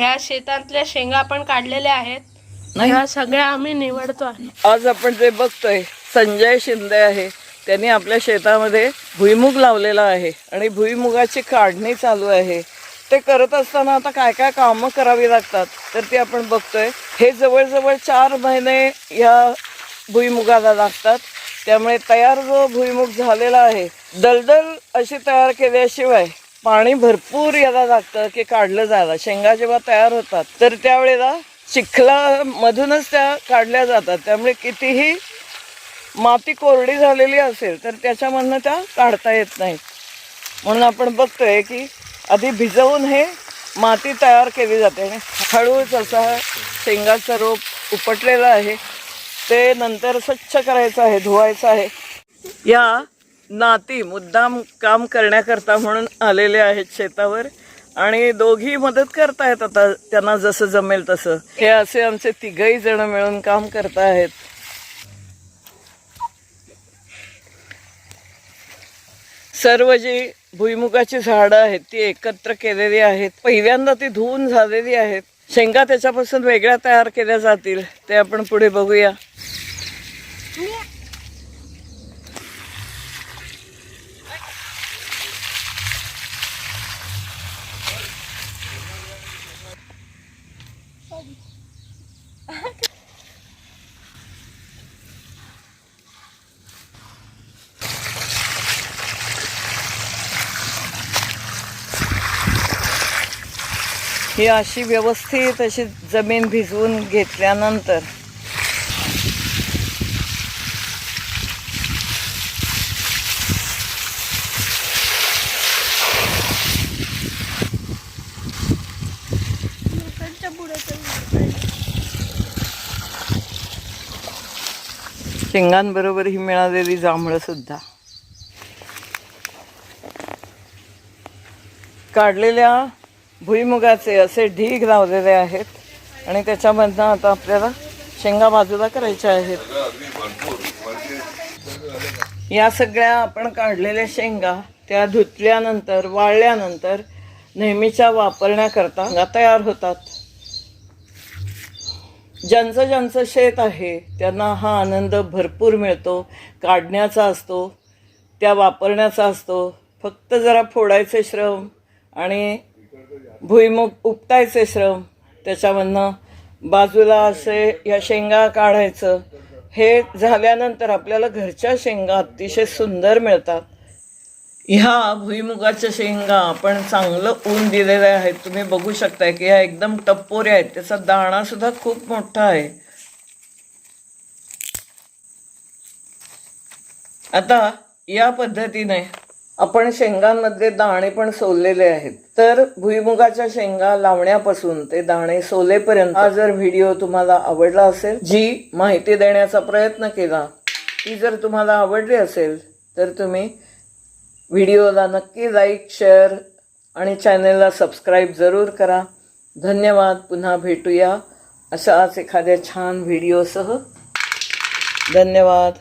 ह्या शेतातल्या शेंगा आपण काढलेल्या आहेत. नाही. ह्या सगळ्या आम्ही निवडतो आहे. आज आपण जे बघतोय संजय शिंदे आहे. त्यांनी आपल्या शेतामध्ये भुईमुग लावलेला आहे आणि भुईमुगाची काढणी चालू आहे. ते करत असताना आता काय काय कामं करावी लागतात तर ते आपण बघतोय. हे जवळजवळ चार महिने या भुईमुगाला लागतात. त्यामुळे तयार जो भुईमुग झालेला आहे दलदल अशी तयार केल्याशिवाय पाणी भरपूर याला लागतं की काढलं जायला. शेंगा जेव्हा तयार होतात तर त्यावेळेला चिखलामधूनच त्या काढल्या जातात. त्यामुळे कितीही माती कोरडी झालेली असेल तर त्याच्यामधनं त्या काढता येत नाहीत म्हणून आपण बघतोय की आधी भिजवून हे माती तयार केली जाते. आणि हळूच असा शेंगाचं रोप उपटलेलं आहे. ते नंतर स्वच्छ करायचं आहे धुवायचं आहे. या नाती मुद्दाम काम करण्याकरता म्हणून आलेले आहेत शेतावर. आणि दोघी मदत करतायत आता त्यांना जसं जमेल तसं. हे असे आमचे तिघही जण मिळून काम करतायत. सर्व जी भुईमुगाची झाडं आहेत ती एकत्र केलेली आहेत. पहिल्यांदा ती धुवून झालेली आहेत. शेंगा त्याच्यापासून वेगळ्या तयार केल्या जातील ते आपण पुढे बघूया. ही अशी व्यवस्थित अशी जमीन भिजवून घेतल्यानंतर शेंगांबरोबर ही मिळालेली जांभळं सुद्धा. काढलेल्या भुईमुगाचे असे ढीग लावलेले आहेत आणि त्याच्यामधनं आता आपल्याला शेंगा बाजूला करायच्या आहेत. या सगळ्या आपण काढलेल्या शेंगा त्या धुतल्यानंतर वाळल्यानंतर नेहमीच्या वापरण्याकरता तयार होतात. ज्यांचं ज्यांचं शेत आहे त्यांना हा आनंद भरपूर मिळतो. काढण्याचा असतो त्या वापरण्याचा असतो. फक्त जरा फोडायचे श्रम आणि भुईमुग उपटायचे श्रम. त्याच्यामधनं बाजूला असे या शेंगा काढायचं. हे झाल्यानंतर आपल्याला घरच्या शेंगा अतिशय सुंदर मिळतात. ह्या भुईमुगाच्या शेंगा आपण चांगलं ऊन दिलेल्या आहेत. तुम्ही बघू शकताय की ह्या एकदम टप्पोऱ्या आहेत. त्याचा दाणासुद्धा खूप मोठा आहे. आता या पद्धतीने आपण शेंगांमध्ये दाणे पण सोललेले आहेत. तर भुईमुगाच्या शेंगा लावण्यापासून ते दाणे सोलेपर्यंत हा जर व्हिडिओ तुम्हाला आवडला असेल जी माहिती देण्याचा प्रयत्न केला ती जर तुम्हाला आवडली असेल तर तुम्ही व्हिडिओला नक्की लाईक शेअर आणि चॅनेलला सबस्क्राईब जरूर करा. धन्यवाद पुन्हा भेटूया अशाच एखाद्या छान व्हिडिओसह. धन्यवाद.